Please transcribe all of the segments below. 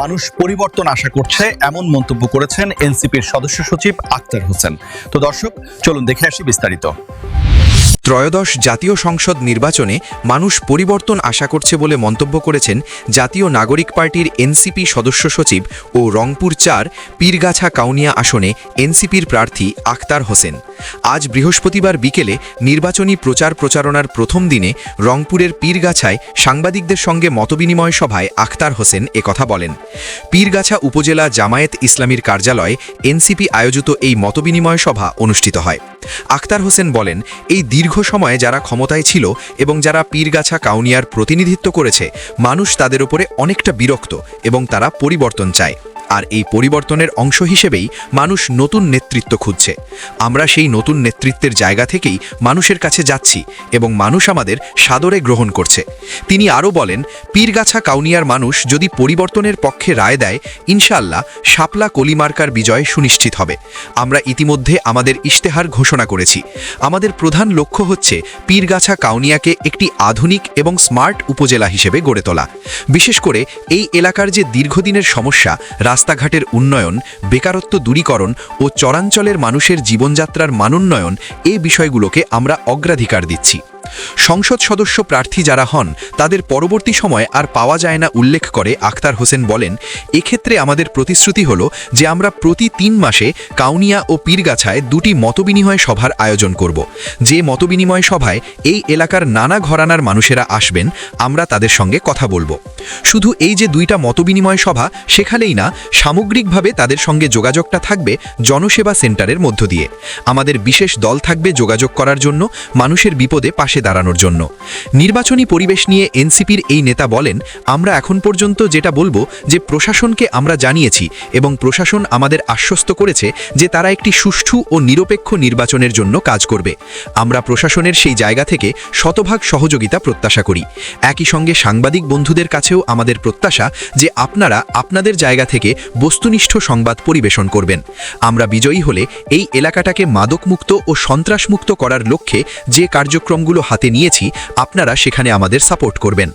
মানুষ পরিবর্তন আশা করছে এমন মন্তব্য করেছেন এনসিপির সদস্য সচিব আক্তার হোসেন। তো দর্শক, চলুন দেখে আসি বিস্তারিত। ত্রয়োদশ জাতীয় সংসদ নির্বাচনে মানুষ পরিবর্তন আশা করছে বলে মন্তব্য করেছেন জাতীয় নাগরিক পার্টির এনসিপি সদস্য সচিব ও রংপুর চার পীরগাছা কাউনিয়া আসনে এনসিপির প্রার্থী আক্তার হোসেন। আজ বৃহস্পতিবার বিকেলে নির্বাচনী প্রচার প্রচারণার প্রথম দিনে রংপুরের পীরগাছায় সাংবাদিকদের সঙ্গে মতবিনিময় সভায় আখতার হোসেন একথা বলেন। পীরগাছা উপজেলা জামায়াত ইসলামীর কার্যালয়ে এনসিপি আয়োজিত এই মতবিনিময় সভা অনুষ্ঠিত হয়। আখতার হোসেন বলেন, এই দীর্ঘ সময়ে যারা ক্ষমতায় ছিল এবং যারা পীরগাছা কাউনিয়ার প্রতিনিধিত্ব করেছে, মানুষ তাদের উপরে অনেকটা বিরক্ত এবং তারা পরিবর্তন চায়। আর এই পরিবর্তনের অংশ হিসেবেই মানুষ নতুন নেতৃত্ব খুঁজছে। আমরা সেই নতুন নেতৃত্বের জায়গা থেকেই মানুষের কাছে যাচ্ছি এবং মানুষ আমাদের সাদরে গ্রহণ করছে। তিনি আরও বলেন, পীরগাছা কাউনিয়ার মানুষ যদি পরিবর্তনের পক্ষে রায় দেয় ইনশাল্লাহ শাপলা কলিমার্কার বিজয় সুনিশ্চিত হবে। আমরা ইতিমধ্যে আমাদের ইশতেহার ঘোষণা করেছি। আমাদের প্রধান লক্ষ্য হচ্ছে পীরগাছা কাউনিয়াকে একটি আধুনিক এবং স্মার্ট উপজেলা হিসেবে গড়ে তোলা। বিশেষ করে এই এলাকার যে দীর্ঘদিনের সমস্যা রাস্তাঘাটের উন্নয়ন বেকারত্ব দূরীকরণ ও চরাঞ্চলের মানুষের জীবনযাত্রার মানোন্নয়ন এ বিষয়গুলোকে আমরা অগ্রাধিকার দিচ্ছি। সংসদ সদস্য প্রার্থী যারা হন, তাদের পরবর্তী সময় আর পাওয়া যায় না উল্লেখ করে আখতার হোসেন বলেন, এক্ষেত্রে আমাদের প্রতিশ্রুতি হল যে আমরা প্রতি তিন মাসে কাউনিয়া ও পীরগাছায় দুটি মতবিনিময় সভার আয়োজন করব। যে মতবিনিময় সভায় এই এলাকার নানা ঘরানার মানুষেরা আসবেন, আমরা তাদের সঙ্গে কথা বলব। শুধু এই যে দুইটা মতবিনিময় সভা, সেখানেই না, সামগ্রিকভাবে তাদের সঙ্গে যোগাযোগটা থাকবে জনসেবা সেন্টারের মধ্য দিয়ে। আমাদের বিশেষ দল থাকবে যোগাযোগ করার জন্য, মানুষের বিপদে পাশে দাঁড়ানোর জন্য। নির্বাচনী পরিবেশ নিয়ে এনসিপির এই নেতা বলেন, আমরা এখন পর্যন্ত যেটা বলব যে প্রশাসনকে আমরা জানিয়েছি এবং প্রশাসন আমাদের আশ্বস্ত করেছে যে তারা একটি সুষ্ঠু ও নিরপেক্ষ নির্বাচনের জন্য কাজ করবে। আমরা প্রশাসনের সেই জায়গা থেকে শতভাগ সহযোগিতা প্রত্যাশা করি। একই সঙ্গে সাংবাদিক বন্ধুদের কাছেও আমাদের প্রত্যাশা যে আপনারা আপনাদের জায়গা থেকে বস্তুনিষ্ঠ সংবাদ পরিবেশন করবেন। আমরা বিজয়ী হলে এই এলাকাটাকে মাদকমুক্ত ও সন্ত্রাসমুক্ত করার লক্ষ্যে যে কার্যক্রমগুলো হাতে নিয়েছি, আপনারা সেখানে আমাদের সাপোর্ট করবেন।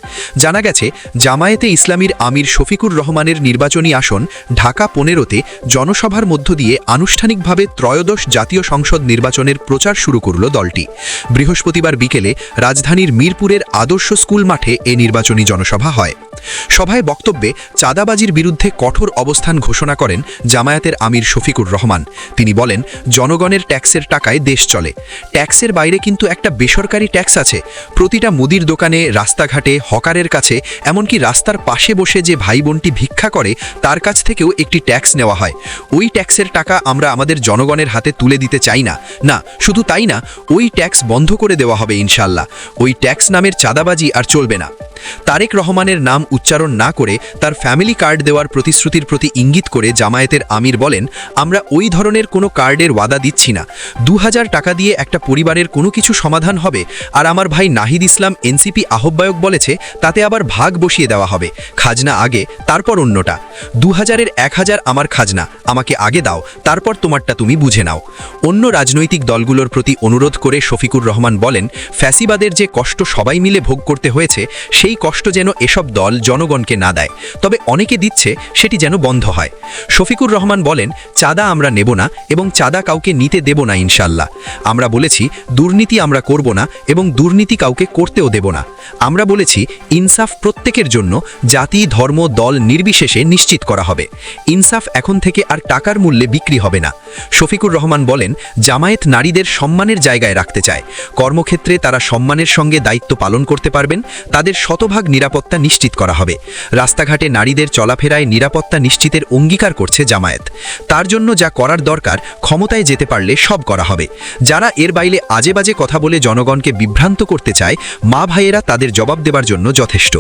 জানা গেছে, জামায়েতে ইসলামীর আমির শফিকুর রহমানের নির্বাচনী আসন ঢাকা পনেরোতে জনসভার মধ্য দিয়ে আনুষ্ঠানিকভাবে ত্রয়োদশ জাতীয় সংসদ নির্বাচনের প্রচার শুরু করল দলটি। বৃহস্পতিবার বিকেলে রাজধানীর মিরপুরের আদর্শ স্কুল মাঠে এ নির্বাচনী জনসভা হয়। সভায় বক্তব্যে চাঁদাবাজির বিরুদ্ধে কঠোর অবস্থান ঘোষণা করেন জামায়াতের আমির শফিকুর রহমান। তিনি বলেন, জনগণের ট্যাক্সের টাকায় দেশ চলে। ট্যাক্সের বাইরে কিন্তু একটা বেসরকারি ট্যাক্স আছে। প্রতিটা মুদির দোকানে, রাস্তাঘাটে, হকারের কাছে, এমনকি রাস্তার পাশে বসে যে ভাই বোনটি ভিক্ষা করে, তার কাছ থেকেও একটি ট্যাক্স নেওয়া হয়। ওই ট্যাক্সের টাকা আমরা আমাদের জনগণের হাতে তুলে দিতে চাই না। না, শুধু তাই না, ওই ট্যাক্স বন্ধ করে দেওয়া হবে ইনশাল্লাহ ওই ট্যাক্স নামের চাঁদাবাজি আর চলবে না। তারেক রহমানের নাম উচ্চারণ না করে তার ফ্যামিলি কার্ড দেওয়ার প্রতিশ্রুতির প্রতি ইঙ্গিত করে জামায়াতের আমির বলেন, আমরা ওই ধরনের কোনো কার্ডের ওয়াদা দিচ্ছি না। দু হাজার টাকা দিয়ে একটা পরিবারের কোনো কিছু সমাধান হবে। আর আমার ভাই নাহিদ ইসলাম, এনসিপি আহ্বায়ক বলেছে, তাতে আবার ভাগ বসিয়ে দেওয়া হবে। খাজনা আগে, তারপর অন্যটা। দু হাজারের এক হাজার আমার খাজনা, আমাকে আগে দাও, তারপর তোমারটা তুমি বুঝে নাও। অন্য রাজনৈতিক দলগুলোর প্রতি অনুরোধ করে শফিকুর রহমান বলেন, ফ্যাসিবাদের যে কষ্ট সবাই মিলে ভোগ করতে হয়েছে, সেই কষ্ট যেন এসব দল জনগণকে না দেয়। তবে অনেকে দিচ্ছে সেটি যেন বন্ধ হয়। শফিকুর রহমান বলেন, চাঁদা আমরা নেব না এবং চাঁদা কাউকে নিতে দেব না ইনশাল্লাহ আমরা বলেছি, দুর্নীতি আমরা করব না এবং দুর্নীতি কাউকে করতেও দেব না। আমরা বলেছি, ইনসাফ প্রত্যেকের জন্য জাতি, ধর্ম, দল নির্বিশেষে নিশ্চিত করা হবে। ইনসাফ এখন থেকে আর টাকার মূল্যে বিক্রি হবে না। শফিকুর রহমান বলেন, জামায়াত নারীদের সম্মানের জায়গায় রাখতে চায়। কর্মক্ষেত্রে তারা সম্মানের সঙ্গে দায়িত্ব পালন করতে পারবেন, তাদের শতভাগ নিরাপত্তা নিশ্চিত করা হবে। রাস্তাঘাটে নারীদের চলাফেরায় নিরাপত্তা নিশ্চিতের অঙ্গীকার করছে জামায়াত। তার জন্য যা করার দরকার, ক্ষমতায় যেতে পারলে সব করা হবে। যারা এর বাইরে আজে বাজে কথা বলে জনগণকে বিভ্রান্ত করতে চায়, মা ভাইয়েরা তাদের জবাব দেবার জন্য যথেষ্ট।